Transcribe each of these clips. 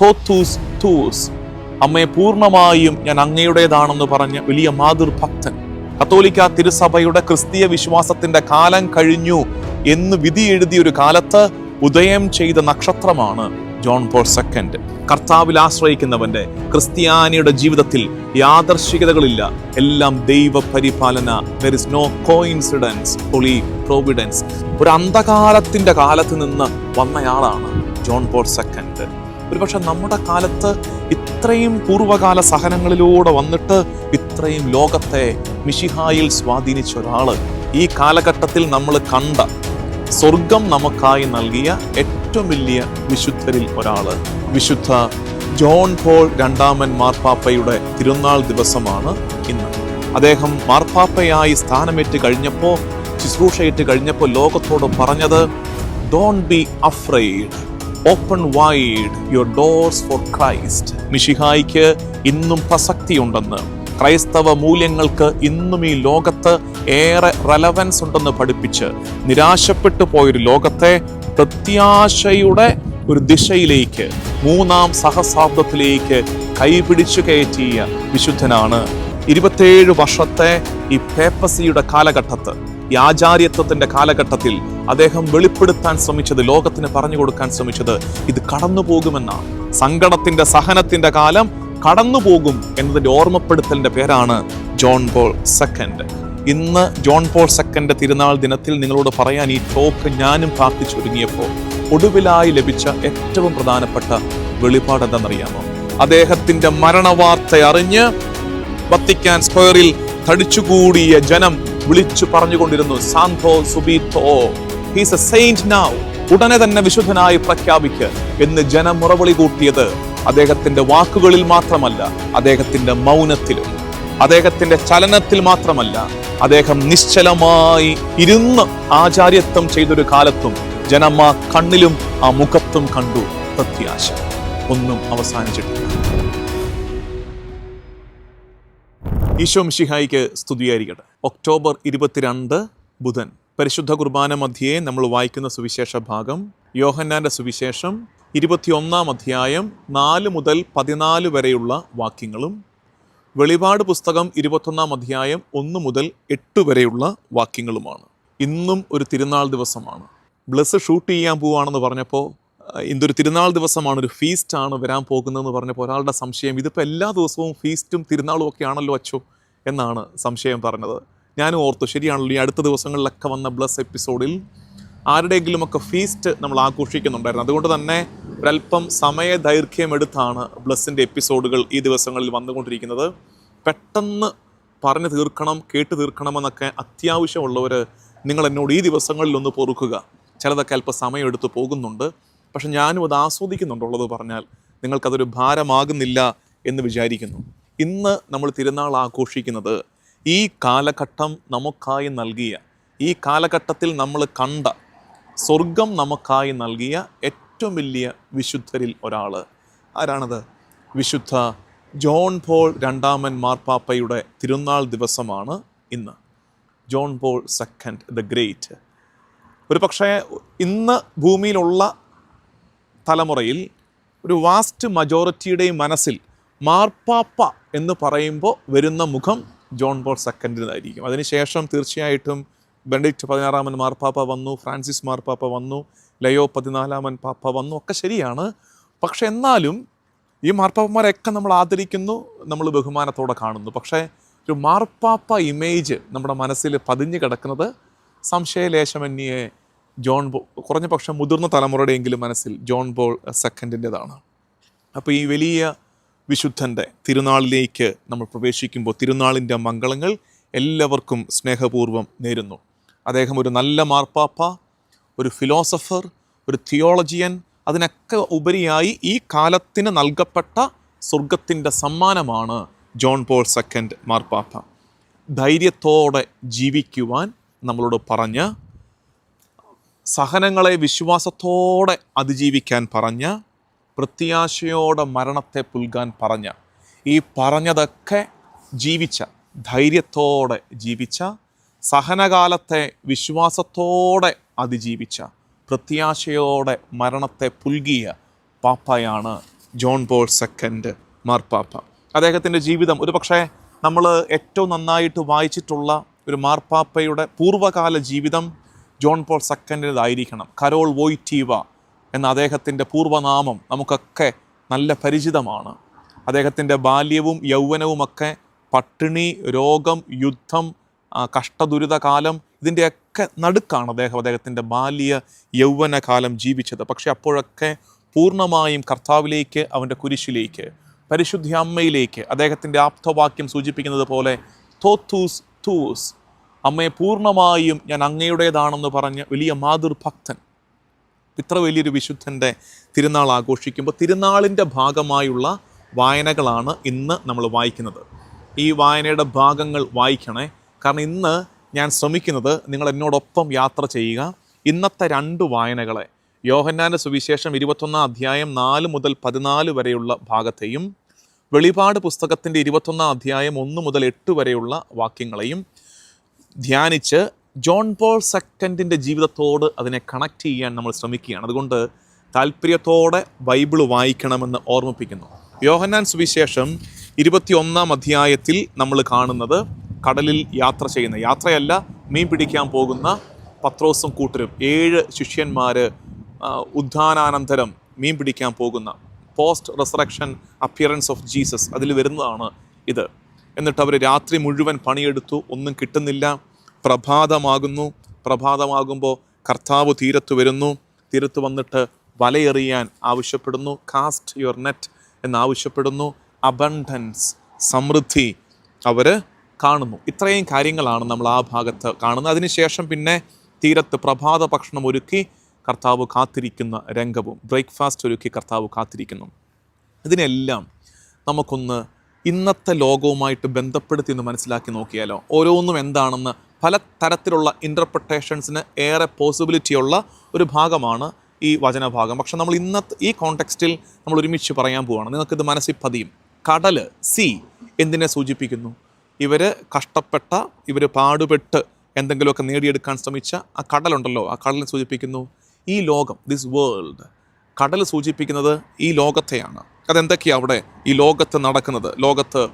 തോത്തൂസ് തൂസ്. അമ്മയെ പൂർണമായും ഞാൻ അങ്ങയുടേതാണെന്ന് പറഞ്ഞ വലിയ മാതൃഭക്തൻ. കത്തോലിക്ക തിരുസഭയുടെ ക്രിസ്തീയ വിശ്വാസത്തിന്റെ കാലം കഴിഞ്ഞു എന്ന് വിധി എഴുതിയ ഒരു കാലത്ത് ഉദയം ചെയ്ത നക്ഷത്രമാണ് ജോൺ പോൾ സെക്കൻഡ്. കർത്താവിൽ ആശ്രയിക്കുന്നവന്റെ ക്രിസ്ത്യാനിയുടെ ജീവിതത്തിൽ യാദർശികതകളില്ല എല്ലാം ദൈവ പരിപാലന നോ കോയിൻസിഡൻസ് ഒളി പ്രോവിഡൻസ് ഒരു അന്ധകാലത്തിന്റെ കാലത്ത് നിന്ന് വന്നയാളാണ് ജോൺ പോൾ സെക്കൻഡ്. ഒരുപക്ഷെ നമ്മുടെ കാലത്ത് ഇത്രയും പൂർവകാല സഹനങ്ങളിലൂടെ വന്നിട്ട് ഇത്രയും ലോകത്തെ മിഷിഹായിൽ സ്വാധീനിച്ച ഒരാൾ ഈ കാലഘട്ടത്തിൽ നമ്മൾ കണ്ട സ്വർഗം നമുക്കായി നൽകിയ ഏറ്റവും വലിയ വിശുദ്ധരിൽ ഒരാൾ വിശുദ്ധ ജോൺ പോൾ രണ്ടാമൻ മാർപ്പാപ്പയുടെ തിരുനാൾ ദിവസമാണ് ഇന്ന്. അദ്ദേഹം മാർപ്പാപ്പയായി സ്ഥാനമേറ്റ് കഴിഞ്ഞപ്പോൾ ശുശ്രൂഷയേറ്റ് കഴിഞ്ഞപ്പോൾ ലോകത്തോട് പറഞ്ഞത് don't be afraid open wide your doors for Christ മിഷിഹായിക്ക് ഇന്നും പ്രസക്തിയുണ്ടെന്ന്. ക്രൈസ്തവ മൂല്യങ്ങൾക്ക് ഇന്നും ഈ ലോകത്ത് ഏറെ റെലവൻസ് ഉണ്ടെന്ന് പഠിപ്പിച്ച് നിരാശപ്പെട്ടു പോയൊരു ലോകത്തെ പ്രത്യാശയുടെ ഒരു ദിശയിലേക്ക് മൂന്നാം സഹസ്രാബ്ദത്തിലേക്ക് കൈപിടിച്ചു കയറ്റിയ വിശുദ്ധനാണ്. ഇരുപത്തേഴ് വർഷത്തെ ഈ പേപ്പസിയുടെ കാലഘട്ടത്ത് ഈ ആചാര്യത്വത്തിന്റെ കാലഘട്ടത്തിൽ അദ്ദേഹം വെളിപ്പെടുത്താൻ ശ്രമിച്ചത് ലോകത്തിന് പറഞ്ഞു കൊടുക്കാൻ ശ്രമിച്ചത് ഇത് കടന്നു പോകുമെന്നാണ് സങ്കടത്തിന്റെ സഹനത്തിന്റെ കാലം കടന്നു പോകും എന്നതിന്റെ ഓർമ്മപ്പെടുത്തലിന്റെ പേരാണ് ജോൺ പോൾ സെക്കൻഡ്. ഇന്ന് ജോൺ പോൾ സെക്കൻഡ് തിരുനാൾ ദിനത്തിൽ നിങ്ങളോട് പറയാൻ ഈ ടോക്ക് ഞാനും പ്രാർത്ഥിച്ചൊരുങ്ങിയപ്പോൾ ഒടുവിലായി ലഭിച്ച ഏറ്റവും പ്രധാനപ്പെട്ട വെളിപാട് എന്താണെന്നറിയാമോ? അദ്ദേഹത്തിന്റെ മരണവാർത്ത അറിഞ്ഞ് വത്തിക്കാൻ സ്ക്വയറിൽ തടിച്ചുകൂടിയ ജനം വിളിച്ചു പറഞ്ഞുകൊണ്ടിരുന്നു സാന്തോ സുബീത്തോ ഹീസ് എ സെയിന്റ് നൗ ഉടനെ തന്നെ വിശുദ്ധനായി പ്രഖ്യാപിക്ക് എന്ന് ജനം മുറവിളി കൂട്ടിയത് അദ്ദേഹത്തിന്റെ വാക്കുകളിൽ മാത്രമല്ല അദ്ദേഹത്തിന്റെ മൗനത്തിലും. അദ്ദേഹത്തിന്റെ ചലനത്തിൽ മാത്രമല്ല അദ്ദേഹം നിശ്ചലമായി ഇരുന്ന് ആചാര്യത്വം ചെയ്തൊരു കാലത്തും ജനം ആ കണ്ണിലും ആ മുഖത്തും കണ്ടു പ്രത്യാശ. ഒന്നും അവസാനിച്ചിട്ടില്ല. ഈശോ മിഷിഹായിക്ക് സ്തുതിയായിരിക്കട്ടെ. ഒക്ടോബർ ഇരുപത്തിരണ്ട് ബുധൻ. പരിശുദ്ധ കുർബാന മധ്യേ നമ്മൾ വായിക്കുന്ന സുവിശേഷ ഭാഗം യോഹന്നാന്റെ സുവിശേഷം ഇരുപത്തിയൊന്നാം അധ്യായം നാല് മുതൽ പതിനാല് വരെയുള്ള വാക്യങ്ങളും വെളിപാട് പുസ്തകം ഇരുപത്തൊന്നാം അധ്യായം ഒന്ന് മുതൽ എട്ട് വരെയുള്ള വാക്യങ്ങളുമാണ്. ഇന്നും ഒരു തിരുനാൾ ദിവസമാണ്. ബ്ലസ് ഷൂട്ട് ചെയ്യാൻ പോവുകയാണെന്ന് പറഞ്ഞപ്പോൾ ഇന്നൊരു തിരുനാൾ ദിവസമാണ് ഒരു ഫീസ്റ്റാണ് വരാൻ പോകുന്നതെന്ന് പറഞ്ഞപ്പോൾ ഒരാളുടെ സംശയം ഇതിപ്പോൾ എല്ലാ ദിവസവും ഫീസ്റ്റും തിരുനാളും ഒക്കെ ആണല്ലോ അച്ചോ എന്നാണ് സംശയം പറഞ്ഞത്. ഞാനും ഓർത്തു ശരിയാണല്ലോ ഈ അടുത്ത ദിവസങ്ങളിലൊക്കെ വന്ന ബ്ലസ് എപ്പിസോഡിൽ ആരുടെയെങ്കിലുമൊക്കെ ഫീസ്റ്റ് നമ്മൾ ആഘോഷിക്കുന്നുണ്ടായിരുന്നു. അതുകൊണ്ട് തന്നെ ഒരല്പം സമയ ദൈർഘ്യമെടുത്താണ് ബ്ലസ്സിന്റെ എപ്പിസോഡുകൾ ഈ ദിവസങ്ങളിൽ വന്നുകൊണ്ടിരിക്കുന്നത്. പെട്ടെന്ന് പറഞ്ഞു തീർക്കണം കേട്ട് തീർക്കണമെന്നൊക്കെ അത്യാവശ്യമുള്ളവർ നിങ്ങൾ എന്നോട് ഈ ദിവസങ്ങളിൽ ഒന്ന് പൊറുക്കുക. ചിലതൊക്കെ അല്പം സമയമെടുത്ത് പോകുന്നുണ്ട്. പക്ഷെ ഞാനും അത് ആസ്വദിക്കുന്നുണ്ടുള്ളത് പറഞ്ഞാൽ നിങ്ങൾക്കതൊരു ഭാരമാകുന്നില്ല എന്ന് വിചാരിക്കുന്നു. ഇന്ന് നമ്മൾ തിരുനാൾ ആഘോഷിക്കുന്നത് ഈ കാലഘട്ടം നമുക്കായി നൽകിയ ഈ കാലഘട്ടത്തിൽ നമ്മൾ കണ്ട സ്വർഗം നമുക്കായി നൽകിയ ഏറ്റവും വലിയ വിശുദ്ധരിൽ ഒരാൾ ആരാണത്? വിശുദ്ധ ജോൺ പോൾ രണ്ടാമൻ മാർപ്പാപ്പയുടെ തിരുനാൾ ദിവസമാണ് ഇന്ന്. John Paul Second the Great. ഒരു പക്ഷേ ഇന്ന് ഭൂമിയിലുള്ള തലമുറയിൽ ഒരു വാസ്റ്റ് മജോറിറ്റിയുടെയും മനസ്സിൽ മാർപ്പാപ്പ എന്ന് പറയുമ്പോൾ വരുന്ന മുഖം ജോൺ പോൾ സെക്കൻഡിനായിരിക്കും. അതിനുശേഷം തീർച്ചയായിട്ടും ബെനഡിക്റ്റ് പതിനാറാമൻ മാർപ്പാപ്പ വന്നു ഫ്രാൻസിസ് മാർപ്പാപ്പ വന്നു ലയോ പതിനാലാമൻ പാപ്പ വന്നു ഒക്കെ ശരിയാണ്. പക്ഷെ എന്നാലും ഈ മാർപ്പാപ്പന്മാരെയൊക്കെ നമ്മൾ ആദരിക്കുന്നു നമ്മൾ ബഹുമാനത്തോടെ കാണുന്നു. പക്ഷേ ഒരു മാർപ്പാപ്പ ഇമേജ് നമ്മുടെ മനസ്സിൽ പതിഞ്ഞു കിടക്കുന്നത് സംശയലേശമന്യെ ജോൺ ബോ കുറഞ്ഞ പക്ഷം മുതിർന്ന തലമുറയുടെയെങ്കിലും മനസ്സിൽ ജോൺ ബോൾ സെക്കൻഡിന്റെതാണ്. അപ്പോൾ ഈ വലിയ വിശുദ്ധന്റെ തിരുനാളിലേക്ക് നമ്മൾ പ്രവേശിക്കുമ്പോൾ തിരുനാളിന്റെ മംഗളങ്ങൾ എല്ലാവർക്കും സ്നേഹപൂർവം നേരുന്നു. അദ്ദേഹം ഒരു നല്ല മാർപ്പാപ്പ ഒരു ഫിലോസഫർ ഒരു തിയോളജിയൻ അതിനൊക്കെ ഉപരിയായി ഈ കാലത്തിന് നൽകപ്പെട്ട സ്വർഗത്തിന്റെ സമ്മാനമാണ് ജോൺ പോൾ സെക്കൻഡ് മാർപ്പാപ്പ. ധൈര്യത്തോടെ ജീവിക്കുവാൻ നമ്മളോട് പറഞ്ഞ സഹനങ്ങളെ വിശ്വാസത്തോടെ അതിജീവിക്കാൻ പറഞ്ഞ പ്രത്യാശയോടെ മരണത്തെ പുൽകാൻ പറഞ്ഞ ഈ പറഞ്ഞതൊക്കെ ജീവിച്ച ധൈര്യത്തോടെ ജീവിച്ച സഹനകാലത്തെ വിശ്വാസത്തോടെ അതിജീവിച്ച പ്രത്യാശയോടെ മരണത്തെ പുൽകിയ പാപ്പയാണ് ജോൺ പോൾ സെക്കൻഡ് മാർപ്പാപ്പ. അദ്ദേഹത്തിന്റെ ജീവിതം ഒരു പക്ഷേ നമ്മൾ ഏറ്റവും നന്നായിട്ട് വായിച്ചിട്ടുള്ള ഒരു മാർപ്പാപ്പയുടെ പൂർവകാല ജീവിതം ജോൺ പോൾ സെക്കൻഡിന്റെതായിരിക്കണം കരോൾ വോയ്റ്റീവ എന്ന അദ്ദേഹത്തിന്റെ പൂർവനാമം നമുക്കൊക്കെ നല്ല പരിചിതമാണ്. അദ്ദേഹത്തിന്റെ ബാല്യവും യൗവനവുമൊക്കെ പട്ടിണി രോഗം യുദ്ധം കഷ്ടദുരിതകാലം ഇതിന്റെയൊക്കെ നടുക്കാണ് അദ്ദേഹം അദ്ദേഹത്തിന്റെ ബാല്യ യൗവനകാലം ജീവിച്ചത്. പക്ഷേ അപ്പോഴൊക്കെ പൂർണമായും കർത്താവിലേക്ക് അവന്റെ കുരിശിലേക്ക് പരിശുദ്ധി അമ്മയിലേക്ക് അദ്ദേഹത്തിന്റെ ആപ്തവാക്യം സൂചിപ്പിക്കുന്നത് പോലെ തോത്തൂസ് തൂസ് അമ്മയെ പൂർണമായും ഞാൻ അങ്ങയുടേതാണെന്ന് പറഞ്ഞ് വലിയ മാതൃഭക്തൻ ഇത്ര വലിയൊരു വിശുദ്ധന്റെ തിരുനാൾ ആഘോഷിക്കുമ്പോൾ തിരുനാളിന്റെ ഭാഗമായുള്ള വായനകളാണ് ഇന്ന് നമ്മൾ വായിക്കുന്നത്. ഈ വായനയുടെ ഭാഗങ്ങൾ വായിക്കണേ. കാരണം ഇന്ന് ഞാൻ ശ്രമിക്കുന്നത് നിങ്ങൾ എന്നോടൊപ്പം യാത്ര ചെയ്യുക. ഇന്നത്തെ രണ്ട് വായനകളെ യോഹന്നാന്റെ സുവിശേഷം ഇരുപത്തൊന്നാം അധ്യായം നാല് മുതൽ പതിനാല് വരെയുള്ള ഭാഗത്തെയും വെളിപാട് പുസ്തകത്തിന്റെ ഇരുപത്തൊന്നാം അധ്യായം ഒന്ന് മുതൽ എട്ട് വരെയുള്ള വാക്യങ്ങളെയും ധ്യാനിച്ച് ജോൺ പോൾ സെക്കൻഡിന്റെ ജീവിതത്തോട് അതിനെ കണക്ട് ചെയ്യാൻ നമ്മൾ ശ്രമിക്കുകയാണ്. അതുകൊണ്ട് താല്പര്യത്തോടെ ബൈബിൾ വായിക്കണമെന്ന് ഓർമ്മിപ്പിക്കുന്നു. യോഹന്നാൻ സുവിശേഷം ഇരുപത്തിയൊന്നാം അധ്യായത്തിൽ നമ്മൾ കാണുന്നത് കടലിൽ യാത്ര ചെയ്യുന്ന യാത്രയല്ല മീൻ പിടിക്കാൻ പോകുന്ന പത്രോസും കൂട്ടരും ഏഴ് ശിഷ്യന്മാർ ഉദ്ധാനാനന്തരം മീൻ പിടിക്കാൻ പോകുന്ന post resurrection appearance of Jesus അതിൽ വരുന്നതാണ് ഇത്. എന്നിട്ട് അവർ രാത്രി മുഴുവൻ പണിയെടുത്തു ഒന്നും കിട്ടുന്നില്ല പ്രഭാതമാകുന്നു. പ്രഭാതമാകുമ്പോൾ കർത്താവ് തീരത്ത് വരുന്നു. തീരത്ത് വന്നിട്ട് വലയെറിയാൻ ആവശ്യപ്പെടുന്നു. കാസ്റ്റ് യുവർ നെറ്റ് എന്നാവശ്യപ്പെടുന്നു. അബണ്ടൻസ് സമൃദ്ധി അവർ കാണുന്നു. ഇത്രയും കാര്യങ്ങളാണ് നമ്മൾ ആ ഭാഗത്ത് കാണുന്നത്. അതിനുശേഷം പിന്നെ തീരത്ത് പ്രഭാത ഭക്ഷണം ഒരുക്കി കർത്താവ് കാത്തിരിക്കുന്ന രംഗവും ബ്രേക്ക്ഫാസ്റ്റ് ഒരുക്കി കർത്താവ് കാത്തിരിക്കുന്നു. ഇതിനെല്ലാം നമുക്കൊന്ന് ഇന്നത്തെ ലോകവുമായിട്ട് ബന്ധപ്പെടുത്തി എന്ന് മനസ്സിലാക്കി നോക്കിയാലോ? ഓരോന്നും എന്താണെന്ന് പല തരത്തിലുള്ള ഇന്റർപ്രിട്ടേഷൻസിന് ഏറെ പോസിബിലിറ്റിയുള്ള ഒരു ഭാഗമാണ് ഈ വചനഭാഗം. പക്ഷെ നമ്മൾ ഇന്നത്തെ ഈ കോണ്ടെക്സ്റ്റിൽ നമ്മൾ ഒരുമിച്ച് പറയാൻ പോവുകയാണ് നിങ്ങൾക്കിത് മനസ്സിൽ പതിയും. കടൽ സി എന്തിനെ സൂചിപ്പിക്കുന്നു? ഇവർ കഷ്ടപ്പെട്ട ഇവർ പാടുപെട്ട് എന്തെങ്കിലുമൊക്കെ നേടിയെടുക്കാൻ ശ്രമിച്ച ആ കടലുണ്ടല്ലോ. ആ കടലിനെ സൂചിപ്പിക്കുന്നു. ഈ ലോകം ദിസ് വേൾഡ് കടൽ സൂചിപ്പിക്കുന്നത് ഈ ലോകത്തെയാണ്. അതെന്തൊക്കെയാണ് അവിടെ ഈ ലോകത്ത് നടക്കുന്നത്? ലോകത്ത്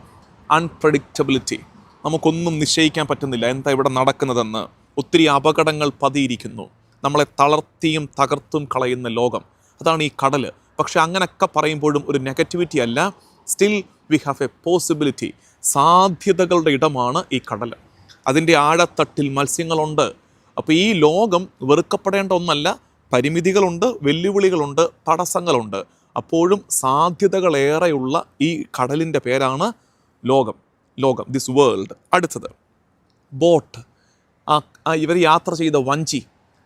അൺപ്രഡിക്റ്റബിലിറ്റി നമുക്കൊന്നും നിശ്ചയിക്കാൻ പറ്റുന്നില്ല. എന്താ ഇവിടെ നടക്കുന്നതെന്ന് ഒത്തിരി അപകടങ്ങൾ പതിയിരിക്കുന്നു. നമ്മളെ തളർത്തിയും തകർത്തും കളയുന്ന ലോകം. അതാണ് ഈ കടൽ പക്ഷെ അങ്ങനെയൊക്കെ പറയുമ്പോഴും ഒരു നെഗറ്റിവിറ്റി അല്ല. Still we have a possibility സാധ്യതകളുടെ ഇടമാണ് ഈ കടൽ അതിന്റെ ആഴത്തട്ടിൽ മത്സ്യങ്ങളുണ്ട്. അപ്പോൾ ഈ ലോകം വെറുക്കപ്പെടേണ്ട ഒന്നല്ല. പരിമിതികളുണ്ട് വെല്ലുവിളികളുണ്ട് തടസ്സങ്ങളുണ്ട്. അപ്പോഴും സാധ്യതകളേറെയുള്ള ഈ കടലിന്റെ പേരാണ് ലോകം. ലോകം ദിസ് വേൾഡ് അടുത്തത് ബോട്ട്. ആ ഇവർ യാത്ര ചെയ്ത വഞ്ചി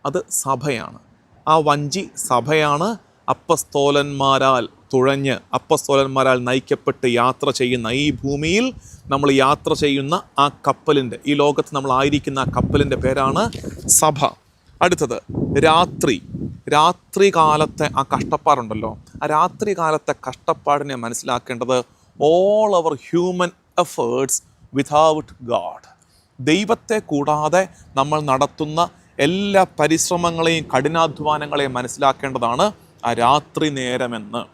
അത് സഭയാണ്. ആ വഞ്ചി സഭയാണ് അപ്പസ്തോലന്മാരാൽ തുഴഞ്ഞ് അപ്പസ്തോലന്മാരാൽ നയിക്കപ്പെട്ട് യാത്ര ചെയ്യുന്ന ഈ ഭൂമിയിൽ നമ്മൾ യാത്ര ചെയ്യുന്ന ആ കപ്പലിന്റെ ഈ ലോകത്ത് നമ്മൾ ആയിരിക്കുന്ന ആ കപ്പലിന്റെ പേരാണ് സഭ. അടുത്തത് രാത്രി. രാത്രി കാലത്തെ ആ കഷ്ടപ്പാടുണ്ടല്ലോ. ആ രാത്രി കാലത്തെ കഷ്ടപ്പാടിനെ മനസ്സിലാക്കേണ്ടത് all our human efforts without God ദൈവത്തെ കൂടാതെ നമ്മൾ നടത്തുന്ന എല്ലാ പരിശ്രമങ്ങളെയും കഠിനാധ്വാനങ്ങളെയും മനസ്സിലാക്കേണ്ടതാണ് ആ രാത്രി നേരമെന്ന്.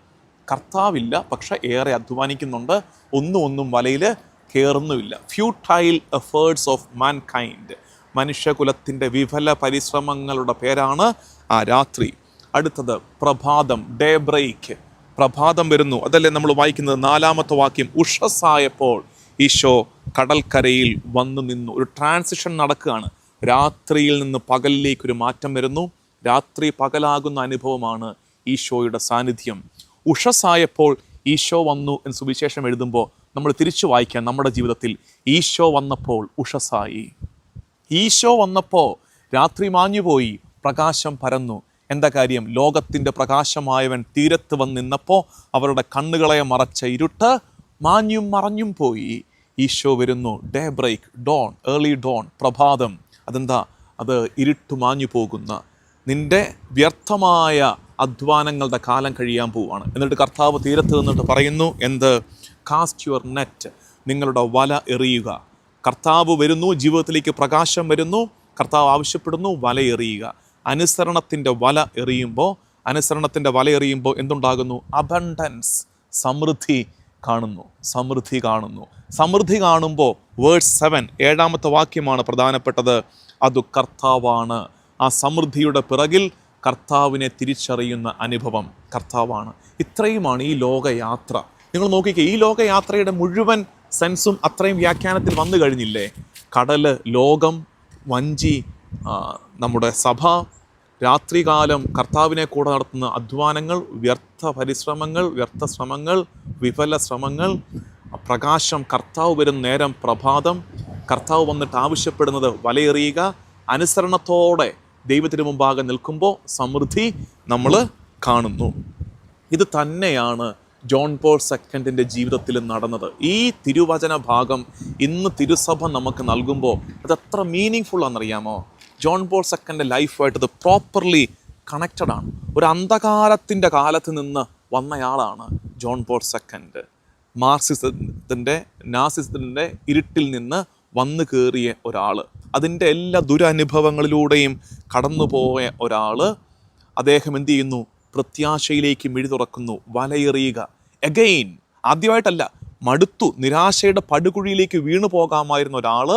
കർത്താവില്ല പക്ഷേ ഏറെ അധ്വാനിക്കുന്നുണ്ട്. ഒന്നും ഒന്നും വലയിൽ കയറുന്നുമില്ല futile efforts of mankind മനുഷ്യകുലത്തിന്റെ വിഫല പരിശ്രമങ്ങളുടെ പേരാണ് ആ രാത്രി. അടുത്തത് പ്രഭാതം ഡേ ബ്രേക്ക്. പ്രഭാതം വരുന്നു. അതല്ലേ നമ്മൾ വായിക്കുന്നത്? നാലാമത്തെ വാക്യം ഉഷസ്സായപ്പോൾ ഈശോ കടൽക്കരയിൽ വന്നു നിന്നു. ഒരു ട്രാൻസിഷൻ നടക്കുകയാണ്. രാത്രിയിൽ നിന്ന് പകലിലേക്ക് ഒരു മാറ്റം വരുന്നു. രാത്രി പകലാകുന്ന അനുഭവമാണ് ഈശോയുടെ സാന്നിധ്യം. ഉഷസ്സായപ്പോൾ ഈശോ വന്നു എന്ന് സുവിശേഷം എഴുതുമ്പോൾ നമ്മൾ തിരിച്ചു വായിക്കാം. നമ്മുടെ ജീവിതത്തിൽ ഈശോ വന്നപ്പോൾ ഉഷസ്സായി. ഈശോ വന്നപ്പോൾ രാത്രി മാഞ്ഞുപോയി പ്രകാശം പരന്നു. എന്താ കാര്യം? ലോകത്തിന്റെ പ്രകാശമായവൻ തീരത്ത് വന്ന് നിന്നപ്പോൾ അവരുടെ കണ്ണുകളെ മറച്ച ഇരുട്ട് മാഞ്ഞും മറഞ്ഞും പോയി. ഈശോ വരുന്നു day break dawn early dawn പ്രഭാതം. അതെന്താ? അത് ഇരുട്ട് മാഞ്ഞു പോകുന്ന. നിന്റെ വ്യർത്ഥമായ അധ്വാനങ്ങളുടെ കാലം കഴിയാൻ പോവുകയാണ്. എന്നിട്ട് കർത്താവ് തീരത്ത് നിന്നിട്ട് പറയുന്നു എന്ത്? കാസ്റ്റ് യുവർ നെറ്റ് നിങ്ങളുടെ വല എറിയുക. കർത്താവ് വരുന്നു ജീവിതത്തിലേക്ക് പ്രകാശം വരുന്നു കർത്താവ് ആവശ്യപ്പെടുന്നു വല എറിയുക. അനുസരണത്തിന്റെ വല എറിയുമ്പോൾ അനുസരണത്തിന്റെ വല എറിയുമ്പോൾ എന്തുണ്ടാകുന്നു? അബണ്ടൻസ് സമൃദ്ധി കാണുന്നു സമൃദ്ധി കാണുന്നു. സമൃദ്ധി കാണുമ്പോൾ വേഴ്സ് സെവൻ ഏഴാമത്തെ വാക്യമാണ് പ്രധാനപ്പെട്ടത്. അത് കർത്താവാണ്. ആ സമൃദ്ധിയുടെ പിറകിൽ കർത്താവിനെ തിരിച്ചറിയുന്ന അനുഭവം കർത്താവാണ്. ഇത്രയുമാണ് ഈ ലോകയാത്ര. നിങ്ങൾ നോക്കിക്കേ ഈ ലോകയാത്രയുടെ മുഴുവൻ സെൻസും അത്രയും വ്യാഖ്യാനത്തിൽ വന്നു കഴിഞ്ഞില്ലേ? കടൽ ലോകം വഞ്ചി നമ്മുടെ സഭ രാത്രികാലം കർത്താവിനെ കൂടെ നടത്തുന്ന അധ്വാനങ്ങൾ വ്യർത്ഥ പരിശ്രമങ്ങൾ വ്യർത്ഥ ശ്രമങ്ങൾ വിഫല ശ്രമങ്ങൾ പ്രകാശം കർത്താവ് വരും നേരം പ്രഭാതം കർത്താവ് വന്നിട്ട് ആവശ്യപ്പെടുന്നത് വലയെറിയുക അനുസരണത്തോടെ ദൈവത്തിന് മുമ്പാകെ നിൽക്കുമ്പോൾ സമൃദ്ധി നമ്മൾ കാണുന്നു. ഇത് തന്നെയാണ് ജോൺ പോൾ സെക്കൻഡിന്റെ ജീവിതത്തിൽ നടന്നത്. ഈ തിരുവചന ഭാഗം ഇന്ന് തിരുസഭ നമുക്ക് നൽകുമ്പോൾ അത് എത്ര മീനിങ് ഫുൾ ആണെന്നറിയാമോ? ജോൺ പോൾ സെക്കൻഡിന്റെ ലൈഫായിട്ട് ഇത് പ്രോപ്പർലി കണക്റ്റഡ് ആണ്. ഒരു അന്ധകാരത്തിന്റെ കാലത്ത് നിന്ന് വന്നയാളാണ് ജോൺ പോൾ സെക്കൻഡ്. മാർസിസത്തിന്റെ നാസിസത്തിന്റെ ഇരുട്ടിൽ നിന്ന് വന്നു കയറിയ ഒരാൾ. അതിന്റെ എല്ലാ ദുരനുഭവങ്ങളിലൂടെയും കടന്നുപോയ ഒരാൾ. അദ്ദേഹം എന്തു ചെയ്യുന്നു? പ്രത്യാശയിലേക്ക് മിഴി തുറക്കുന്നു. വലയെറിയുക. എഗെയിൻ ആദ്യമായിട്ടല്ല മടുത്തു നിരാശയുടെ പടുകുഴിയിലേക്ക് വീണു പോകാമായിരുന്ന ഒരാൾ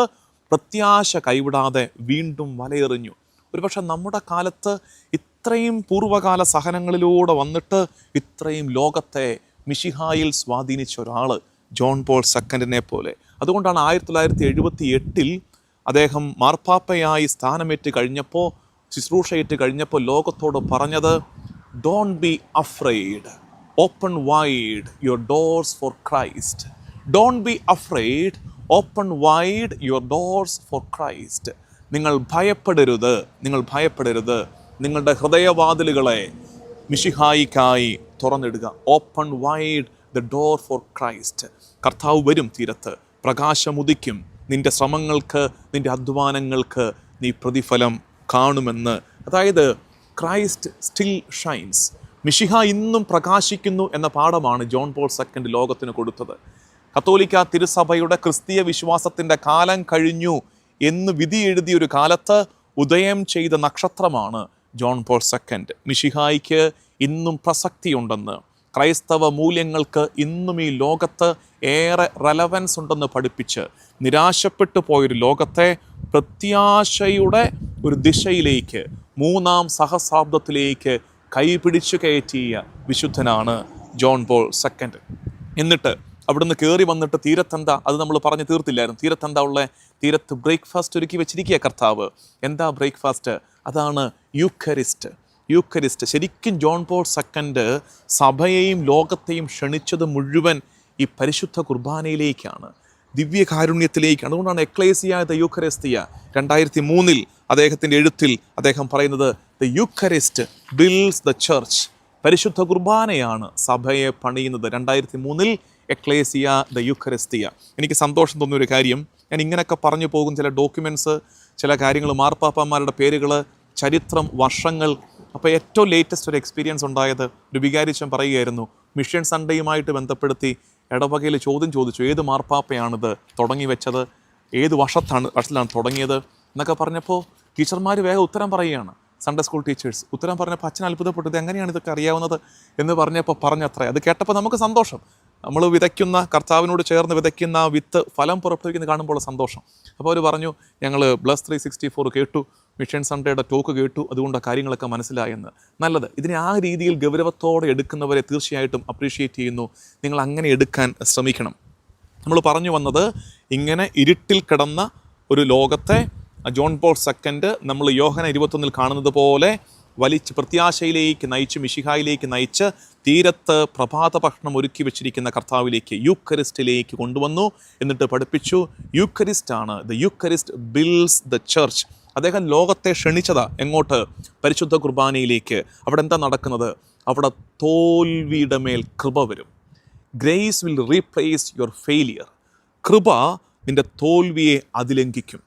പ്രത്യാശ കൈവിടാതെ വീണ്ടും വലയെറിഞ്ഞു. ഒരുപക്ഷെ നമ്മുടെ കാലത്ത് ഇത്രയും പൂർവകാല സഹനങ്ങളിലൂടെ വന്നിട്ട് ഇത്രയും ലോകത്തെ മിഷിഹായിൽ സ്വാധീനിച്ച ഒരാൾ ജോൺ പോൾ സെക്കൻഡിനെ പോലെ. അതുകൊണ്ടാണ് ആയിരത്തി തൊള്ളായിരത്തി എഴുപത്തി എട്ടിൽ അദ്ദേഹം മാർപ്പാപ്പയായി സ്ഥാനമേറ്റ് കഴിഞ്ഞപ്പോൾ ശുശ്രൂഷയേറ്റ് കഴിഞ്ഞപ്പോൾ ലോകത്തോട് പറഞ്ഞത് don't be afraid open wide your doors for Christ don't be afraid open wide your doors for Christ നിങ്ങൾ ഭയപ്പെടരുത്. നിങ്ങൾ ഭയപ്പെടരുത്. നിങ്ങളുടെ ഹൃദയവാതിലുകളെ മിഷിഹായിക്കായി തുറന്നിടുക. Open wide the door for Christ കർത്താവ് വരും തീരത്ത്. പ്രകാശമുദിക്കും. നിന്റെ ശ്രമങ്ങൾക്ക് നിന്റെ അധ്വാനങ്ങൾക്ക് നീ പ്രതിഫലം കാണുമെന്ന്. അതായത് ക്രൈസ്റ്റ് സ്റ്റിൽ ഷൈൻസ് മിഷിഹ ഇന്നും പ്രകാശിക്കുന്നു എന്ന പാഠമാണ് ജോൺ പോൾ സെക്കൻഡ് ലോകത്തിന് കൊടുത്തത്. കത്തോലിക്ക തിരുസഭയുടെ ക്രിസ്തീയ വിശ്വാസത്തിന്റെ കാലം കഴിഞ്ഞു എന്ന് വിധി എഴുതിയ ഒരു കാലത്ത് ഉദയം ചെയ്ത നക്ഷത്രമാണ് ജോൺ പോൾ സെക്കൻഡ്. മിഷിഹായിക്ക് ഇന്നും പ്രസക്തിയുണ്ടെന്ന്. ക്രൈസ്തവ മൂല്യങ്ങൾക്ക് ഇന്നും ഈ ലോകത്ത് ഏറെ റെലവൻസ് ഉണ്ടെന്ന് പഠിപ്പിച്ച് നിരാശപ്പെട്ടു പോയൊരു ലോകത്തെ പ്രത്യാശയുടെ ഒരു ദിശയിലേക്ക് മൂന്നാം സഹസാബ്ദത്തിലേക്ക് കൈപിടിച്ചു കയറ്റിയ വിശുദ്ധനാണ് ജോൺ പോൾ സെക്കൻഡ്. എന്നിട്ട് അവിടുന്ന് കയറി വന്നിട്ട് തീരത്തെന്താ? അത് നമ്മൾ പറഞ്ഞു തീർത്തില്ലായിരുന്നു. തീരത്തെന്താ ഉള്ള? തീരത്ത് ബ്രേക്ക്ഫാസ്റ്റ് ഒരുക്കി വെച്ചിരിക്കുക കർത്താവ്. എന്താ ബ്രേക്ക്ഫാസ്റ്റ്? അതാണ് യൂക്കറിസ്റ്റ് യൂക്കറിസ്റ്റ് ശരിക്കും ജോൺ പോൾ സെക്കൻഡ് സഭയെയും ലോകത്തെയും ക്ഷണിച്ചത് മുഴുവൻ ഈ പരിശുദ്ധ കുർബാനയിലേക്കാണ്. ദിവ്യകാരുണ്യത്തിലേക്കാണ് അതുകൊണ്ടാണ് എക്ലേസിയ ദ യൂക്കറിസ്തിയ രണ്ടായിരത്തി മൂന്നിൽ അദ്ദേഹത്തിന്റെ എഴുത്തിൽ അദ്ദേഹം പറയുന്നത് the Eucharist builds the church. പരിശുദ്ധ കുർബാനയാണ് സഭയെ പണിയുന്നത്. രണ്ടായിരത്തി മൂന്നിൽ എക്ലേസിയ ദ യുക്കറിസ്തിയ എനിക്ക് സന്തോഷം തോന്നിയ ഒരു കാര്യം ഞാൻ ഇങ്ങനെയൊക്കെ പറഞ്ഞു പോകും ചില ഡോക്യുമെന്റ്സ് ചില കാര്യങ്ങൾ മാർപ്പാപ്പന്മാരുടെ പേരുകൾ ചരിത്രം വർഷങ്ങൾ. അപ്പോൾ ഏറ്റവും ലേറ്റസ്റ്റ് ഒരു എക്സ്പീരിയൻസ് ഉണ്ടായത് ഒരു വികാരിച്ചൻ പറയുകയായിരുന്നു മിഷൻ സൺഡേയുമായിട്ട് ബന്ധപ്പെടുത്തി ഇടവകയിൽ ചോദ്യം ചോദിച്ചു ഏത് മാർപ്പാപ്പയാണിത് തുടങ്ങി വെച്ചത്? ഏത് വർഷത്താണ് വർഷത്തിലാണ് തുടങ്ങിയത്? എന്നൊക്കെ പറഞ്ഞപ്പോൾ ടീച്ചർമാർ വേഗം ഉത്തരം പറയുകയാണ്. സൺഡേ സ്കൂൾ ടീച്ചേഴ്സ് ഉത്തരം പറഞ്ഞപ്പോൾ അച്ഛൻ അത്ഭുതപ്പെട്ടു ഇത് എങ്ങനെയാണ് ഇതൊക്കെ അറിയാവുന്നത് എന്ന് പറഞ്ഞപ്പോൾ പറഞ്ഞത്രേ. അത് കേട്ടപ്പോൾ നമുക്ക് സന്തോഷം. നമ്മൾ വിതയ്ക്കുന്ന കർത്താവിനോട് ചേർന്ന് വിതയ്ക്കുന്ന വിത്ത് ഫലം പുറപ്പെടുവിക്കുന്നത് കാണുമ്പോൾ സന്തോഷം. അപ്പോൾ അവർ പറഞ്ഞു ഞങ്ങൾ ബ്ലസ് ത്രീ സിക്സ്റ്റി ഫോർ കേട്ടു. മിഷൻ സൺഡേയുടെ ടോക്ക് കേട്ടു അതുകൊണ്ട് ആ കാര്യങ്ങളൊക്കെ മനസ്സിലായെന്ന്. നല്ലത്. ഇതിനെ ആ രീതിയിൽ ഗൗരവത്തോടെ എടുക്കുന്നവരെ തീർച്ചയായിട്ടും അപ്രീഷിയേറ്റ് ചെയ്യുന്നു. നിങ്ങൾ അങ്ങനെ എടുക്കാൻ ശ്രമിക്കണം. നമ്മൾ പറഞ്ഞു വന്നത് ഇങ്ങനെ ഇരുട്ടിൽ കിടന്ന ഒരു ലോകത്തെ ജോൺ പോൾ സെക്കൻഡ് നമ്മൾ യോഹന ഇരുപത്തൊന്നിൽ കാണുന്നത് പോലെ വലിച്ച് പ്രത്യാശയിലേക്ക് നയിച്ച് മിഷിഹായിലേക്ക് നയിച്ച് തീരത്ത് പ്രഭാത ഭക്ഷണം ഒരുക്കി വെച്ചിരിക്കുന്ന കർത്താവിലേക്ക് യൂക്കറിസ്റ്റിലേക്ക് കൊണ്ടുവന്നു. എന്നിട്ട് പഠിപ്പിച്ചു യൂക്കറിസ്റ്റ് ആണ് the Eucharist builds the church അദ്ദേഹം ലോകത്തെ ക്ഷണിച്ചതാ എങ്ങോട്ട്? പരിശുദ്ധ കുർബാനയിലേക്ക്. അവിടെ എന്താ നടക്കുന്നത്? അവിടെ തോൽവിയുടെ മേൽ കൃപ വരും. Grace will replace your failure കൃപ നിന്റെ തോൽവിയെ അതിലംഘിക്കും.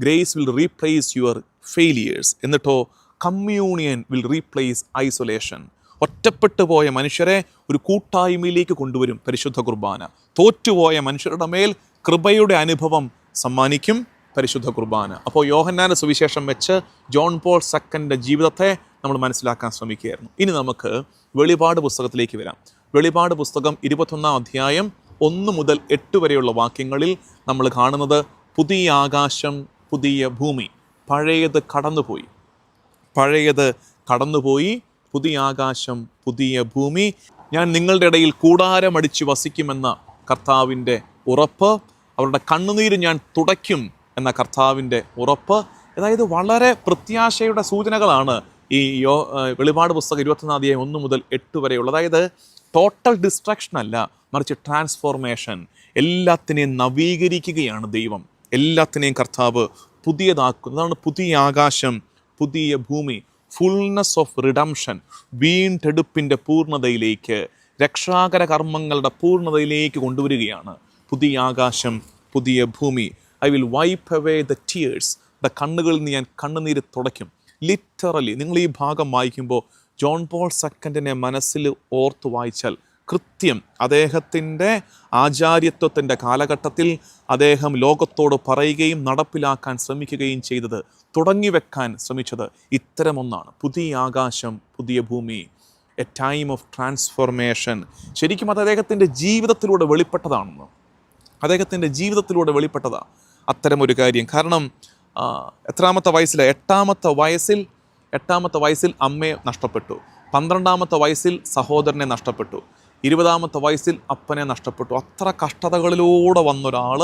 Grace will replace your failures എന്നിട്ടോ കമ്മ്യൂണിയൻ വിൽ റീപ്ലേസ് ഐസൊലേഷൻ ഒറ്റപ്പെട്ടു പോയ മനുഷ്യരെ ഒരു കൂട്ടായ്മയിലേക്ക് കൊണ്ടുവരും പരിശുദ്ധ കുർബാന. തോറ്റുപോയ മനുഷ്യരുടെ മേൽ കൃപയുടെ അനുഭവം സമ്മാനിക്കും. പരിശുദ്ധ കുർബാന. അപ്പോൾ യോഹന്നാന സുവിശേഷം വെച്ച് ജോൺ പോൾ സക്കന്റെ ജീവിതത്തെ നമ്മൾ മനസ്സിലാക്കാൻ ശ്രമിക്കുകയായിരുന്നു. ഇനി നമുക്ക് വെളിപാട് പുസ്തകത്തിലേക്ക് വരാം. വെളിപാട് പുസ്തകം ഇരുപത്തൊന്നാം അധ്യായം ഒന്ന് മുതൽ എട്ട് വരെയുള്ള വാക്യങ്ങളിൽ നമ്മൾ കാണുന്നത് പുതിയ ആകാശം പുതിയ ഭൂമി പഴയത് കടന്നുപോയി. പഴയത് കടന്നുപോയി പുതിയ ആകാശം പുതിയ ഭൂമി. ഞാൻ നിങ്ങളുടെ ഇടയിൽ കൂടാരമടിച്ച് വസിക്കുമെന്ന കർത്താവിന്റെ ഉറപ്പ് അവരുടെ കണ്ണുനീര് ഞാൻ തുടയ്ക്കും എന്ന കർത്താവിന്റെ ഉറപ്പ്. അതായത് വളരെ പ്രത്യാശയുടെ സൂചനകളാണ് ഈ യോ വെളിപാട് പുസ്തകം ഇരുപത്തൊന്നാം അധ്യായം ഒന്ന് മുതൽ എട്ട് വരെയുള്ള അതായത് ടോട്ടൽ ഡിസ്ട്രാക്ഷൻ അല്ല മറിച്ച് ട്രാൻസ്ഫോർമേഷൻ എല്ലാത്തിനെയും നവീകരിക്കുകയാണ് ദൈവം. എല്ലാത്തിനെയും കർത്താവ് പുതിയതാക്കുന്നു. അതാണ് പുതിയ ആകാശം പുതിയ ഭൂമി. ഫുൾനെസ് ഓഫ് റിഡംഷൻ വീണ്ടെടുപ്പിന്റെ പൂർണതയിലേക്ക് രക്ഷാകര കർമ്മങ്ങളുടെ പൂർണതയിലേക്ക് കൊണ്ടുവരികയാണ്. പുതിയ ആകാശം പുതിയ ഭൂമി. I will wipe away the tears the കണ്ണുകളിൽ നിന്ന് ഞാൻ കണ്ണുനീര് തുടയ്ക്കും. ലിറ്ററലി നിങ്ങൾ ഈ ഭാഗം വായിക്കുമ്പോൾ ജോൺ പോൾ സെക്കൻഡിനെ മനസ്സിൽ ഓർത്ത് വായിച്ചാൽ കൃത്യം അദ്ദേഹത്തിന്റെ ആചാര്യത്വത്തിന്റെ കാലഘട്ടത്തിൽ അദ്ദേഹം ലോകത്തോട് പറയുകയും നടപ്പിലാക്കാൻ ശ്രമിക്കുകയും ചെയ്തത് തുടങ്ങി വെക്കാൻ ശ്രമിച്ചത് ഇത്തരമൊന്നാണ് പുതിയ ആകാശം പുതിയ ഭൂമി എ ടൈം ഓഫ് ട്രാൻസ്ഫോർമേഷൻ ശരിക്കും അത് അദ്ദേഹത്തിന്റെ ജീവിതത്തിലൂടെ വെളിപ്പെട്ടതാണെന്ന്. അദ്ദേഹത്തിന്റെ ജീവിതത്തിലൂടെ വെളിപ്പെട്ടതാ. അത്തരമൊരു കാര്യം. കാരണം എത്രാമത്തെ വയസ്സിൽ എട്ടാമത്തെ വയസ്സിൽ എട്ടാമത്തെ വയസ്സിൽ അമ്മയെ നഷ്ടപ്പെട്ടു. പന്ത്രണ്ടാമത്തെ വയസ്സിൽ സഹോദരനെ നഷ്ടപ്പെട്ടു. ഇരുപതാമത്തെ വയസ്സിൽ അപ്പനെ നഷ്ടപ്പെട്ടു. അത്ര കഷ്ടതകളിലൂടെ വന്നൊരാൾ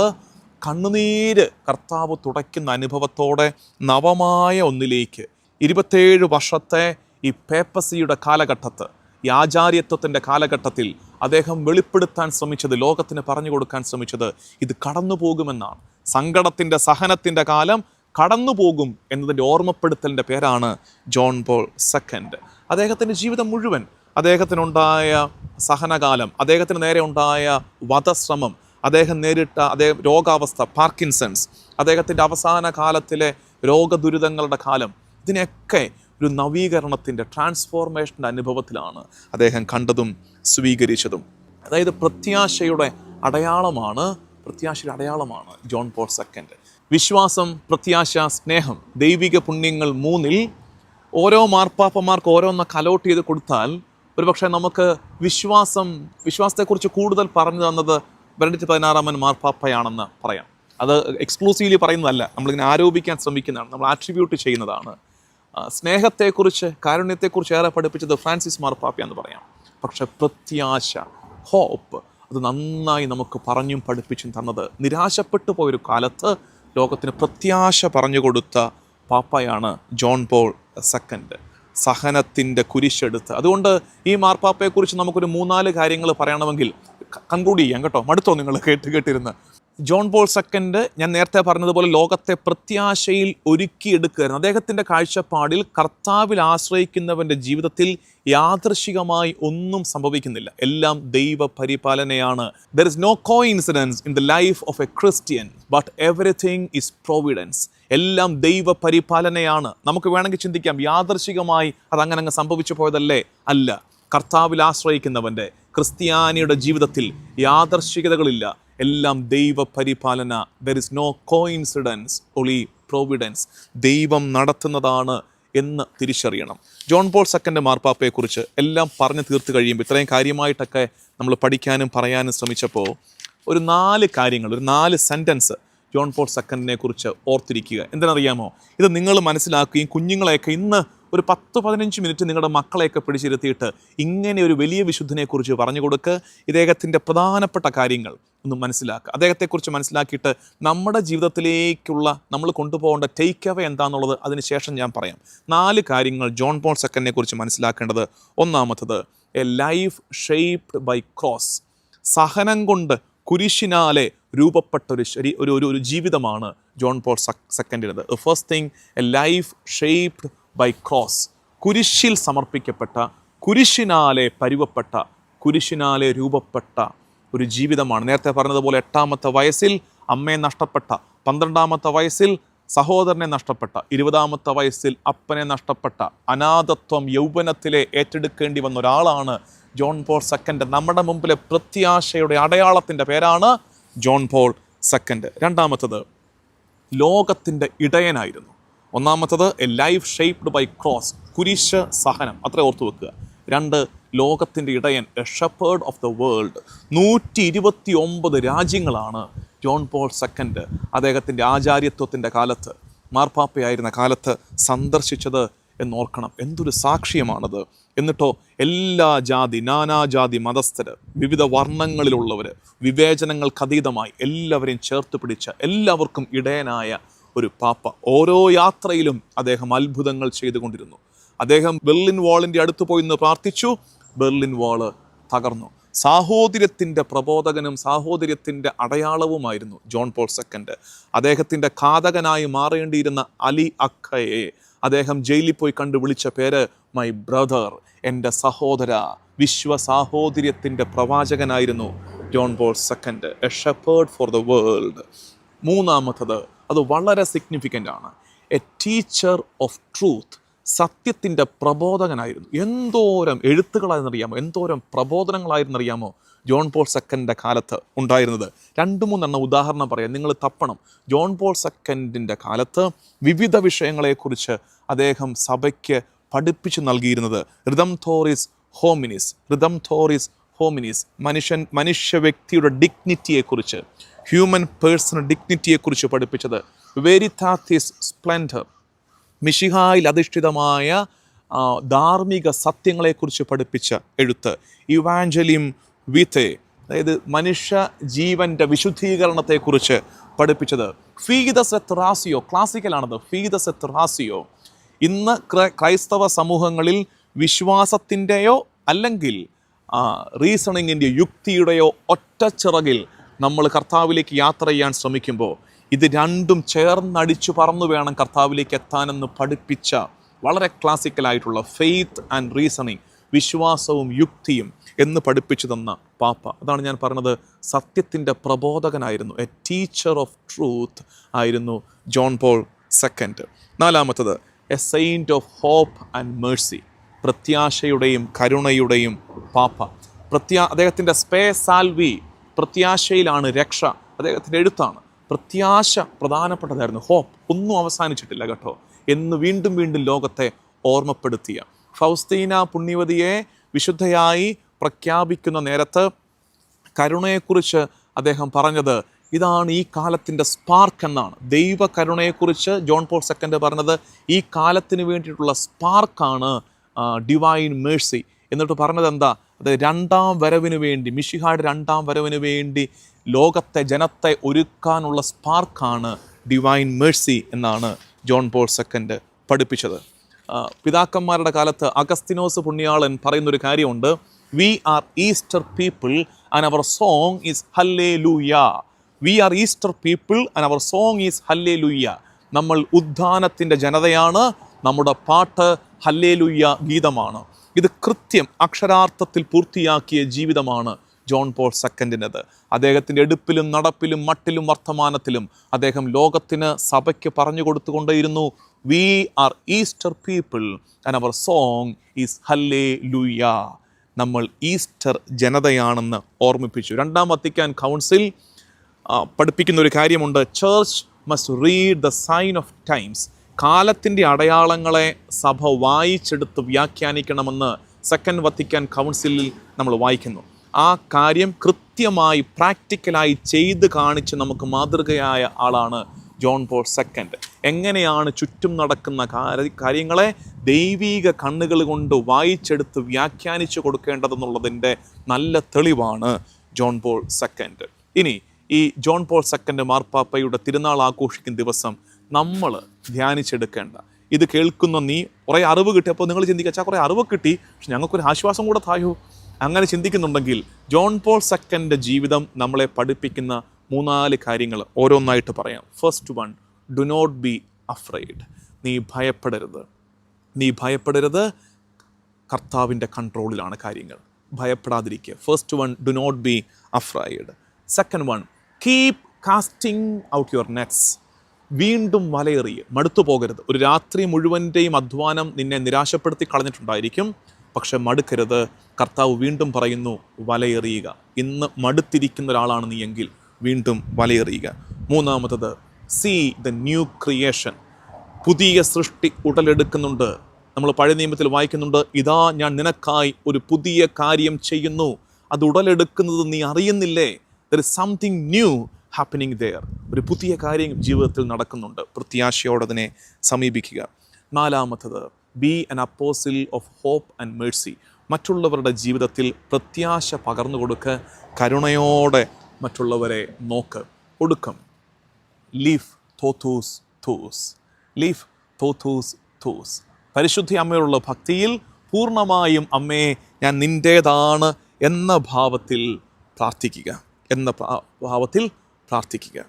കണ്ണുനീര് കർത്താവ് തുടയ്ക്കുന്ന അനുഭവത്തോടെ നവമായ ഒന്നിലേക്ക്. ഇരുപത്തേഴ് വർഷത്തെ ഈ പേപ്പസിയുടെ കാലഘട്ടത്ത് ഈ ആചാര്യത്വത്തിന്റെ കാലഘട്ടത്തിൽ അദ്ദേഹം വെളിപ്പെടുത്താൻ ശ്രമിച്ചത് ലോകത്തിന് പറഞ്ഞു കൊടുക്കാൻ ശ്രമിച്ചത് ഇത് കടന്നു പോകുമെന്നാണ് സങ്കടത്തിന്റെ സഹനത്തിന്റെ കാലം കടന്നു പോകും എന്നതിന്റെ ഓർമ്മപ്പെടുത്തലിന്റെ പേരാണ് ജോൺ പോൾ സെക്കൻഡ്. അദ്ദേഹത്തിന്റെ ജീവിതം മുഴുവൻ അദ്ദേഹത്തിനുണ്ടായ സഹനകാലം അദ്ദേഹത്തിന് നേരെ ഉണ്ടായ വധശ്രമം അദ്ദേഹം നേരിട്ട അദ്ദേഹം രോഗാവസ്ഥ പാർക്കിൻസൺസ് അദ്ദേഹത്തിന്റെ അവസാന കാലത്തിലെ രോഗദുരിതങ്ങളുടെ കാലം ഇതിനെയൊക്കെ ഒരു നവീകരണത്തിന്റെ ട്രാൻസ്ഫോർമേഷന്റെ അനുഭവത്തിലാണ് അദ്ദേഹം കണ്ടതും സ്വീകരിച്ചതും. അതായത് പ്രത്യാശയുടെ അടയാളമാണ് പ്രത്യാശയുടെ അടയാളമാണ് ജോൺ പോൾ സെക്കൻഡ്. വിശ്വാസം പ്രത്യാശ സ്നേഹം ദൈവിക പുണ്യങ്ങൾ മൂന്നിൽ ഓരോ മാർപ്പാപ്പമാർക്ക് ഓരോന്ന് കലോട്ട് ചെയ്ത് കൊടുത്താൽ ഒരുപക്ഷെ നമുക്ക് വിശ്വാസം വിശ്വാസത്തെക്കുറിച്ച് കൂടുതൽ പറഞ്ഞു തന്നത് ബെനഡിറ്റ് പതിനാറാമൻ മാർപ്പാപ്പയാണെന്ന് പറയാം. അത് എക്സ്ക്ലൂസീവ്ലി പറയുന്നതല്ല നമ്മളിങ്ങനെ ആരോപിക്കാൻ ശ്രമിക്കുന്നതാണ് നമ്മൾ ആട്രിബ്യൂട്ട് ചെയ്യുന്നതാണ്. സ്നേഹത്തെക്കുറിച്ച് കാരുണ്യത്തെക്കുറിച്ച് ഏറെ പഠിപ്പിച്ചത് ഫ്രാൻസിസ് മാർപ്പാപ്പ എന്ന് പറയാം. പക്ഷെ പ്രത്യാശ ഹോപ്പ് അത് നന്നായി നമുക്ക് പറഞ്ഞും പഠിപ്പിച്ചും തന്നത്. നിരാശപ്പെട്ടു പോയൊരു കാലത്ത് ലോകത്തിന് പ്രത്യാശ പറഞ്ഞു കൊടുത്ത പാപ്പയാണ് ജോൺ പോൾ സെക്കൻഡ്. സഹനത്തിന്റെ കുരിശെടുത്ത്. അതുകൊണ്ട് ഈ മാർപ്പാപ്പയെക്കുറിച്ച് നമുക്കൊരു മൂന്നാൽ കാര്യങ്ങൾ പറയണമെങ്കിൽ കൺക്ലൂഡ് ചെയ്യാം കേട്ടോ. മടുത്തോ നിങ്ങൾ കേട്ട് കേട്ടിരുന്ന്? ജോൺ പോൾ സെക്കൻഡ് ഞാൻ നേരത്തെ പറഞ്ഞതുപോലെ ലോകത്തെ പ്രത്യാശയിൽ ഒരുക്കിയെടുക്കുകയായിരുന്നു. അദ്ദേഹത്തിന്റെ കാഴ്ചപ്പാടിൽ കർത്താവിൽ ആശ്രയിക്കുന്നവന്റെ ജീവിതത്തിൽ യാദൃശികമായി ഒന്നും സംഭവിക്കുന്നില്ല. എല്ലാം ദൈവ പരിപാലനയാണ് there is no coincidence in the life of a Christian but everything is providence എല്ലാം ദൈവ പരിപാലനയാണ് നമുക്ക് വേണമെങ്കിൽ ചിന്തിക്കാം യാദർശികമായി അത് അങ്ങനെ അങ്ങ് സംഭവിച്ചു പോയതല്ലേ? അല്ല. കർത്താവിൽ ആശ്രയിക്കുന്നവന്റെ ക്രിസ്ത്യാനിയുടെ ജീവിതത്തിൽ യാദർശികതകളില്ല എല്ലാം ദൈവ പരിപാലന. There is no coincidence only providence ദൈവം നടത്തുന്നതാണ് എന്ന് തിരിച്ചറിയണം. ജോൺ പോൾ സെക്കൻഡ് മാർപ്പാപ്പയെക്കുറിച്ച് എല്ലാം പറഞ്ഞു തീർത്ത് കഴിയുമ്പോൾ ഇത്രയും കാര്യമായിട്ടൊക്കെ നമ്മൾ പഠിക്കാനും പറയാനും ശ്രമിച്ചപ്പോൾ ഒരു നാല് കാര്യങ്ങൾ ഒരു നാല് സെന്റൻസ് ജോൺ പോൾ സെക്കൻഡിനെ കുറിച്ച് ഓർത്തിരിക്കുക. എന്തിനറിയാമോ? ഇത് നിങ്ങൾ മനസ്സിലാക്കുകയും കുഞ്ഞുങ്ങളെയൊക്കെ ഇന്ന് ഒരു പത്ത് പതിനഞ്ച് മിനിറ്റ് നിങ്ങളുടെ മക്കളെയൊക്കെ പിടിച്ചിരുത്തിയിട്ട് ഇങ്ങനെ ഒരു വലിയ വിശുദ്ധനെക്കുറിച്ച് പറഞ്ഞു കൊടുക്കുക ഇദ്ദേഹത്തിന്റെ പ്രധാനപ്പെട്ട കാര്യങ്ങൾ. ഒന്ന് മനസ്സിലാക്കുക. അദ്ദേഹത്തെക്കുറിച്ച് മനസ്സിലാക്കിയിട്ട് നമ്മുടെ ജീവിതത്തിലേക്കുള്ള നമ്മൾ കൊണ്ടുപോകേണ്ട ടേക്ക് അവ എന്താണെന്നുള്ളത് അതിന് ശേഷം ഞാൻ പറയാം. നാല് കാര്യങ്ങൾ ജോൺ പോൾ സെക്കൻഡിനെ കുറിച്ച് മനസ്സിലാക്കേണ്ടത്. ഒന്നാമത്തത് a life shaped by cross സഹനം കൊണ്ട് കുരിശിനാലെ രൂപപ്പെട്ട ഒരു ശരി ഒരു ഒരു ഒരു ജീവിതമാണ് John Paul സെക്കൻഡിനത്. First thing a life shaped by cross കുരിശിൽ സമർപ്പിക്കപ്പെട്ട കുരിശിനാലെ പരുവപ്പെട്ട കുരിശിനാലെ രൂപപ്പെട്ട ഒരു ജീവിതമാണ്. നേരത്തെ പറഞ്ഞതുപോലെ എട്ടാമത്തെ വയസ്സിൽ അമ്മയെ നഷ്ടപ്പെട്ട പന്ത്രണ്ടാമത്തെ വയസ്സിൽ സഹോദരനെ നഷ്ടപ്പെട്ട ഇരുപതാമത്തെ വയസ്സിൽ അപ്പനെ നഷ്ടപ്പെട്ട അനാഥത്വം യൗവനത്തിലെ ഏറ്റെടുക്കേണ്ടി വന്ന ഒരാളാണ് ജോൺ പോൾ സെക്കൻഡ്. നമ്മുടെ മുമ്പിലെ പ്രത്യാശയുടെ അടയാളത്തിന്റെ പേരാണ് ജോൺ പോൾ സെക്കൻഡ്. രണ്ടാമത്തത് ലോകത്തിന്റെ ഇടയനായിരുന്നു. ഒന്നാമത്തത് a life shaped by cross കുരിശ് സഹനം. അത്ര ഓർത്തു വെക്കുക. രണ്ട് ലോകത്തിന്റെ ഇടയൻ a shepherd of the world നൂറ്റി ഇരുപത്തി ഒമ്പത് രാജ്യങ്ങളാണ് ജോൺ പോൾ സെക്കൻഡ്. അദ്ദേഹത്തിന്റെ ആചാര്യത്വത്തിന്റെ കാലത്ത് മാർപ്പാപ്പയായിരുന്ന കാലത്ത് സന്ദർശിച്ചത് എന്നോർക്കണം. എന്തൊരു സാക്ഷ്യമാണത്. എന്നിട്ടോ എല്ലാ ജാതി നാനാജാതി മതസ്ഥർ വിവിധ വർണങ്ങളിലുള്ളവർ വിവേചനങ്ങൾക്കതീതമായി എല്ലാവരെയും ചേർത്ത് പിടിച്ച എല്ലാവർക്കും ഇടയനായ ഒരു പാപ്പ. ഓരോ യാത്രയിലും അദ്ദേഹം അത്ഭുതങ്ങൾ ചെയ്തുകൊണ്ടിരുന്നു. അദ്ദേഹം ബെർലിൻ വാളിന്റെ അടുത്ത് പോയി നിന്ന് പ്രാർത്ഥിച്ചു. ബെർലിൻ വാൾ തകർന്നു. സാഹോദര്യത്തിന്റെ പ്രബോധകനും സാഹോദര്യത്തിന്റെ അടയാളവുമായിരുന്നു ജോൺ പോൾ സെക്കൻഡ്. അദ്ദേഹത്തിന്റെ ഘാതകനായി മാറേണ്ടിയിരുന്ന അലി അഖയെ അദ്ദേഹം ജയിലിൽ പോയി കണ്ടു വിളിച്ച പേര് മൈ ബ്രദർ എന്റെ സഹോദര വിശ്വ സാഹോദര്യത്തിന്റെ പ്രവാചകനായിരുന്നു John Paul Second a shepherd for the world മൂന്നാമത്തത് അത് വളരെ സിഗ്നിഫിക്കന്റ് ആണ്. എ ടീച്ചർ ഓഫ് ട്രൂത്ത് സത്യത്തിന്റെ പ്രബോധകനായിരുന്നു. എന്തോരം എഴുത്തുകളായിരുന്നറിയാമോ? എന്തോരം പ്രബോധനങ്ങളായിരുന്നറിയാമോ ജോൺ പോൾ സെക്കൻഡിന്റെ കാലത്ത് ഉണ്ടായിരുന്നത്? രണ്ട് മൂന്നെണ്ണം ഉദാഹരണം പറയാം. നിങ്ങൾ തപ്പണം. ജോൺ പോൾ സെക്കൻഡിന്റെ കാലത്ത് വിവിധ വിഷയങ്ങളെക്കുറിച്ച് അദ്ദേഹം സഭയ്ക്ക് പഠിപ്പിച്ചു നൽകിയിരുന്നത്. റിതം തോറിസ് ഹോമിനിസ്. റിതം തോറിസ് ഹോമിനിസ്. മനുഷ്യൻ മനുഷ്യ വ്യക്തിയുടെ ഡിഗ്നിറ്റിയെക്കുറിച്ച് ഹ്യൂമൻ പേഴ്സണൽ ഡിഗ്നിറ്റിയെക്കുറിച്ച് പഠിപ്പിച്ചത്. വെരിതാത്തിസ് സ്പ്ലെൻഡർ. മിഷിഹായിൽ അധിഷ്ഠിതമായ ധാർമ്മിക സത്യങ്ങളെക്കുറിച്ച് പഠിപ്പിച്ച എഴുത്ത് ഇവാഞ്ചലിം വിത്തെ അതായത് മനുഷ്യ ജീവന്റെ വിശുദ്ധീകരണത്തെക്കുറിച്ച് പഠിപ്പിച്ചത്. ഫീദസ് റാസിയോ ക്ലാസിക്കലാണത് ഫീദസ് റാസിയോ ഇന്ന് ക്ര- ക്രൈസ്തവ സമൂഹങ്ങളിൽ വിശ്വാസത്തിന്റെയോ അല്ലെങ്കിൽ റീസണിങ്ങിന്റെ യുക്തിയുടെയോ ഒറ്റച്ചിറകിൽ നമ്മൾ കർത്താവിലേക്ക് യാത്ര ചെയ്യാൻ ശ്രമിക്കുമ്പോൾ ഇത് രണ്ടും ചേർന്നടിച്ചു പറന്നു വേണം കർത്താവിലേക്ക് എത്താനെന്ന് പഠിപ്പിച്ച വളരെ ക്ലാസിക്കലായിട്ടുള്ള ഫെയ്ത്ത് ആൻഡ് റീസണിങ് വിശ്വാസവും യുക്തിയും എന്ന് പഠിപ്പിച്ചു തന്ന പാപ്പ. അതാണ് ഞാൻ പറഞ്ഞത് സത്യത്തിന്റെ പ്രബോധകനായിരുന്നു എ ടീച്ചർ ഓഫ് ട്രൂത്ത് ആയിരുന്നു ജോൺ പോൾ സെക്കൻഡ്. നാലാമത്തത് a saint of hope and mercy പ്രത്യാശയുടെയും കരുണയുടെയും പാപ്പ. പ്രത്യാ അദ്ദേഹത്തിന്റെ സ്പേ സാൽവി പ്രത്യാശയിലാണ് രക്ഷ അദ്ദേഹത്തിന്റെ എഴുത്താണ്. പ്രത്യാശ പ്രധാനപ്പെട്ടതായിരുന്നു. ഹോപ്പ് ഒന്നും അവസാനിച്ചിട്ടില്ല കേട്ടോ. എന്ന് വീണ്ടും വീണ്ടും ലോകത്തെ ഓർമ്മപ്പെടുത്തിയ. ഫൗസ്തീന പുണ്യവതിയെ വിശുദ്ധയായി പ്രഖ്യാപിക്കുന്ന നേരത്ത് കരുണയെക്കുറിച്ച് അദ്ദേഹം പറഞ്ഞത് ഇതാണ് ഈ കാലത്തിന്റെ സ്പാർക്ക് എന്നാണ്. ദൈവ കരുണയെക്കുറിച്ച് ജോൺ പോൾ സെക്കൻഡ് പറഞ്ഞത് ഈ കാലത്തിന് വേണ്ടിയിട്ടുള്ള സ്പാർക്കാണ് ഡിവൈൻ മേഴ്സി. എന്നിട്ട് പറഞ്ഞത് എന്താ അത് രണ്ടാം വരവിന് വേണ്ടി മിഷിഹായുടെ രണ്ടാം വരവിന് വേണ്ടി ലോകത്തെ ജനത്തെ ഒരുക്കാനുള്ള സ്പാർക്കാണ് ഡിവൈൻ മേഴ്സി എന്നാണ് ജോൺ പോൾ സെക്കൻഡ് പഠിപ്പിച്ചത്. പിതാക്കന്മാരുടെ കാലത്ത് അഗസ്തിനോസ് പുണ്യാളൻ പറയുന്നൊരു കാര്യമുണ്ട്. We are Easter people and our song is hallelujah we are Easter people and our song is hallelujah നമ്മൾ ഉദ്ധാനത്തിന്റെ ജനതയാണ് നമ്മുടെ പാട്ട് ഹല്ലേ ലൂയ ഗീതമാണ്. ഇത് കൃത്യം അക്ഷരാർത്ഥത്തിൽ പൂർത്തിയാക്കിയ ജീവിതമാണ്. ജോൺ പോൾ സെക്കൻഡിനത്. അദ്ദേഹത്തിന്റെ എടുപ്പിലും നടപ്പിലും മട്ടിലും വർത്തമാനത്തിലും അദ്ദേഹം ലോകത്തിന് സഭയ്ക്ക് പറഞ്ഞു കൊടുത്തുകൊണ്ടേയിരുന്നു. We are Easter people and our song is hallelujah നമ്മൾ ഈസ്റ്റർ ജനതയാണെന്ന് ഓർമ്മിപ്പിച്ചു. രണ്ടാം വത്തിക്കാൻ കൗൺസിൽ പഠിപ്പിക്കുന്ന ഒരു കാര്യമുണ്ട്. Church must read the sign of times കാലത്തിന്റെ അടയാളങ്ങളെ സഭ വായിച്ചെടുത്ത് വ്യാഖ്യാനിക്കണമെന്ന് സെക്കൻഡ് വത്തിക്കാൻ കൗൺസിലിൽ നമ്മൾ വായിക്കുന്നു. ആ കാര്യം കൃത്യമായി പ്രാക്ടിക്കലായി ചെയ്ത് കാണിച്ച് നമുക്ക് മാതൃകയായ ആളാണ് ജോൺ പോൾ സെക്കൻഡ്. എങ്ങനെയാണ് ചുറ്റും നടക്കുന്ന കാര്യ- കാര്യങ്ങളെ ദൈവീക കണ്ണുകൾ കൊണ്ട് വായിച്ചെടുത്ത് വ്യാഖ്യാനിച്ചു കൊടുക്കേണ്ടതെന്നുള്ളതിന്റെ നല്ല തെളിവാണ് ജോൺ പോൾ സെക്കൻഡ്. ഇനി ഈ ജോൺ പോൾ സെക്കൻഡ് മാർപ്പാപ്പയുടെ തിരുനാൾ ആഘോഷിക്കുന്ന ദിവസം നമ്മൾ ധ്യാനിച്ചെടുക്കേണ്ട. ഇത് കേൾക്കുന്ന നീ കുറേ അറിവ് കിട്ടിയപ്പോൾ നിങ്ങൾ ചിന്തിക്കുക കുറേ അറിവ് കിട്ടി. പക്ഷെ ഞങ്ങൾക്കൊരു ആശ്വാസം കൂടെ തായോ? അങ്ങനെ ചിന്തിക്കുന്നുണ്ടെങ്കിൽ ജോൺ പോൾ സെക്കൻഡ് ജീവിതം നമ്മളെ പഠിപ്പിക്കുന്ന മൂന്നാൽ കാര്യങ്ങൾ ഓരോന്നായിട്ട് പറയാം. First one do not be afraid നീ ഭയപ്പെടരുത്. നീ ഭയപ്പെടരുത് കർത്താവിന്റെ കൺട്രോളിലാണ് കാര്യങ്ങൾ. ഭയപ്പെടാതിരിക്കുക. First one do not be afraid second one keep casting out your nets വീണ്ടും വലയെറിയുക മടുത്തു പോകരുത്. ഒരു രാത്രി മുഴുവന്റെയും അധ്വാനം നിന്നെ നിരാശപ്പെടുത്തി കളഞ്ഞിട്ടുണ്ടായിരിക്കും. പക്ഷെ മടുക്കരുത്. കർത്താവ് വീണ്ടും പറയുന്നു വലയെറിയുക. ഇന്ന് മടുത്തിരിക്കുന്ന ഒരാളാണ് നീ എങ്കിൽ വീണ്ടും വലയെറിയുക. മൂന്നാമത്തത് സി ദ ന്യൂ ക്രിയേഷൻ പുതിയ സൃഷ്ടി ഉടലെടുക്കുന്നുണ്ട്. നമ്മൾ പഴയ നിയമത്തിൽ വായിക്കുന്നുണ്ട് ഇതാ ഞാൻ നിനക്കായി ഒരു പുതിയ കാര്യം ചെയ്യുന്നു. അത് ഉടലെടുക്കുന്നത് നീ അറിയുന്നില്ലേ? There is something new happening there ഒരു പുതിയ കാര്യം ജീവിതത്തിൽ നടക്കുന്നുണ്ട്. പ്രത്യാശയോടെ അതിനെ സമീപിക്കുക. നാലാമത്തത് be an apostle of hope and mercy മറ്റുള്ളവരുടെ ജീവിതത്തിൽ പ്രത്യാശ പകർന്നു കൊടുക്കുക കരുണയോടെ മറ്റുള്ളവരെ നോക്ക്. ഒടുക്കം. ലീഫ് തോത്തൂസ് തൂസ്. ലീഫ് തോത്തൂസ് തൂസ്. പരിശുദ്ധി അമ്മയോടുള്ള ഭക്തിയിൽ പൂർണമായും അമ്മയെ ഞാൻ നിന്റേതാണ് എന്ന ഭാവത്തിൽ പ്രാർത്ഥിക്കുക. എന്ന ഭാവത്തിൽ പ്രാർത്ഥിക്കുക.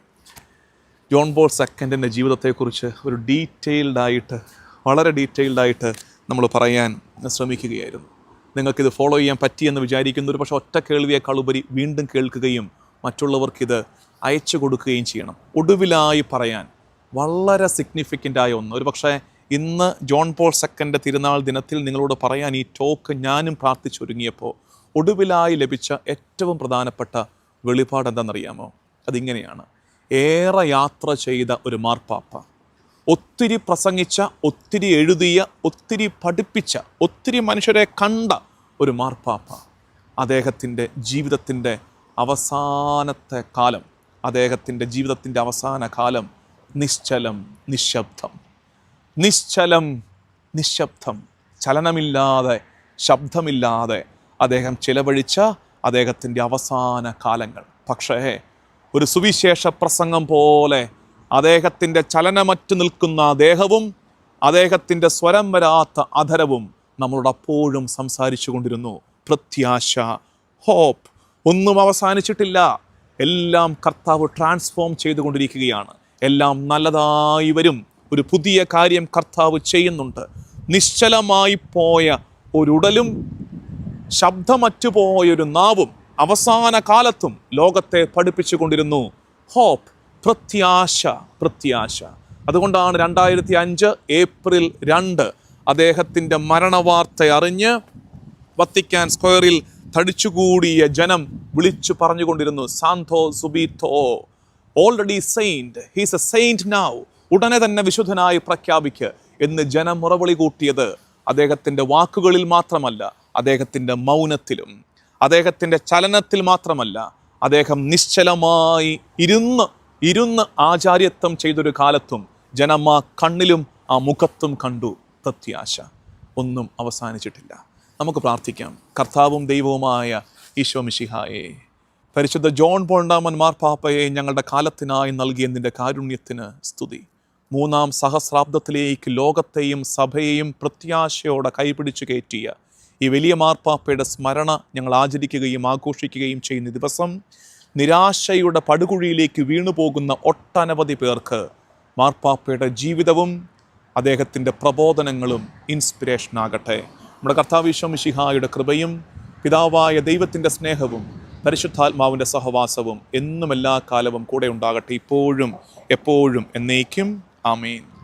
ജോൺ ബോൾ സെക്കൻഡിന്റെ ജീവിതത്തെക്കുറിച്ച് ഒരു ഡീറ്റെയിൽഡായിട്ട് വളരെ ഡീറ്റെയിൽഡായിട്ട് നമ്മൾ പറയാൻ ശ്രമിക്കുകയായിരുന്നു. നിങ്ങൾക്കിത് ഫോളോ ചെയ്യാൻ പറ്റിയെന്ന് വിചാരിക്കുന്നു ഒരു പക്ഷേ ഒറ്റ കേൾവിയേക്കാൾ ഉപരി വീണ്ടും കേൾക്കുകയും മറ്റുള്ളവർക്കിത് അയച്ചു കൊടുക്കുകയും ചെയ്യണം. ഒടുവിലായി പറയാൻ വളരെ സിഗ്നിഫിക്കന്റ് ആയ ഒന്ന്. ഒരു പക്ഷേ ഇന്ന് ജോൺ പോൾ സെക്കൻഡ് തിരുനാൾ ദിനത്തിൽ നിങ്ങളോട് പറയാൻ ഈ ടോക്ക് ഞാനും പ്രാർത്ഥിച്ചൊരുങ്ങിയപ്പോൾ ഒടുവിലായി ലഭിച്ച ഏറ്റവും പ്രധാനപ്പെട്ട വെളിപാട് എന്താണെന്നറിയാമോ? അതിങ്ങനെയാണ്. ഏറെ യാത്ര ചെയ്ത ഒരു മാർപ്പാപ്പ ഒത്തിരി പ്രസംഗിച്ച ഒത്തിരി എഴുതിയ ഒത്തിരി പഠിപ്പിച്ച ഒത്തിരി മനുഷ്യരെ കണ്ട ഒരു മാർപ്പാപ്പ. അദ്ദേഹത്തിന്റെ ജീവിതത്തിന്റെ അവസാനത്തെ കാലം അദ്ദേഹത്തിന്റെ ജീവിതത്തിന്റെ അവസാന കാലം നിശ്ചലം നിശബ്ദം. നിശ്ചലം നിശബ്ദം. ചലനമില്ലാതെ ശബ്ദമില്ലാതെ അദ്ദേഹം ചിലവഴിച്ച അദ്ദേഹത്തിന്റെ അവസാന കാലങ്ങൾ. പക്ഷേ ഒരു സുവിശേഷ പ്രസംഗം പോലെ അദ്ദേഹത്തിന്റെ ചലനമറ്റു നിൽക്കുന്ന ദേഹവും അദ്ദേഹത്തിന്റെ സ്വരം വരാത്ത അധരവും നമ്മളോട് അപ്പോഴും സംസാരിച്ചു കൊണ്ടിരുന്നു. പ്രത്യാശ ഹോപ്പ് ഒന്നും അവസാനിച്ചിട്ടില്ല. എല്ലാം കർത്താവ് ട്രാൻസ്ഫോം ചെയ്തുകൊണ്ടിരിക്കുകയാണ്. എല്ലാം നല്ലതായി വരും. ഒരു പുതിയ കാര്യം കർത്താവ് ചെയ്യുന്നുണ്ട്. നിശ്ചലമായി പോയ ഒരുടലും ശബ്ദമറ്റുപോയൊരു നാവും അവസാന കാലത്തും ലോകത്തെ പഠിപ്പിച്ചുകൊണ്ടിരുന്നു ഹോപ്പ് പ്രത്യാശ പ്രത്യാശ. അതുകൊണ്ടാണ് രണ്ടായിരത്തി അഞ്ച് ഏപ്രിൽ രണ്ട് അദ്ദേഹത്തിന്റെ മരണവാർത്ത അറിഞ്ഞ് വത്തിക്കാൻ സ്ക്വയറിൽ തടിച്ചുകൂടിയ ജനം വിളിച്ചു പറഞ്ഞുകൊണ്ടിരുന്നു സാന്തോ സുബീത്തോ already saint he's a saint now ഉടനെ തന്നെ വിശുദ്ധനായി പ്രഖ്യാപിക്ക് എന്ന് ജനം മുറവിളി കൂട്ടിയത് അദ്ദേഹത്തിന്റെ വാക്കുകളിൽ മാത്രമല്ല അദ്ദേഹത്തിന്റെ മൗനത്തിലും. അദ്ദേഹത്തിന്റെ ചലനത്തിൽ മാത്രമല്ല അദ്ദേഹം നിശ്ചലമായി ഇരുന്ന് ഇരുന്ന് ആചാര്യത്വം ചെയ്തൊരു കാലത്തും ജനം ആ കണ്ണിലും ആ മുഖത്തും കണ്ടു. പ്രത്യാശ. ഒന്നും അവസാനിച്ചിട്ടില്ല. നമുക്ക് പ്രാർത്ഥിക്കാം. കർത്താവും ദൈവവുമായ ഈശോ മിഷിഹായെ പരിശുദ്ധ ജോൺ പോണ്ടാമൻ മാർപ്പാപ്പയെ ഞങ്ങളുടെ കാലത്തിനായി നൽകിയ നിന്റെ കാരുണ്യത്തിന് സ്തുതി. മൂന്നാം സഹസ്രാബ്ദത്തിലേക്ക് ലോകത്തെയും സഭയെയും പ്രത്യാശയോടെ കൈപിടിച്ചു കയറ്റിയ ഈ വലിയ മാർപ്പാപ്പയുടെ സ്മരണ ഞങ്ങൾ ആചരിക്കുകയും ആഘോഷിക്കുകയും ചെയ്യുന്ന ദിവസം നിരാശയുടെ പടുകുഴിയിലേക്ക് വീണുപോകുന്ന ഒട്ടനവധി പേർക്ക് മാർപ്പാപ്പയുടെ ജീവിതവും അദ്ദേഹത്തിന്റെ പ്രബോധനങ്ങളും ഇൻസ്പിറേഷൻ ആകട്ടെ നമ്മുടെ കർത്താവിശ്വമിഷിഹായുടെ കൃപയും പിതാവായ ദൈവത്തിന്റെ സ്നേഹവും പരിശുദ്ധാത്മാവിന്റെ സഹവാസവും എന്നും എല്ലാ കാലവും കൂടെ ഉണ്ടാകട്ടെ. ഇപ്പോഴും എപ്പോഴും എന്നേക്കും. ആമേൻ.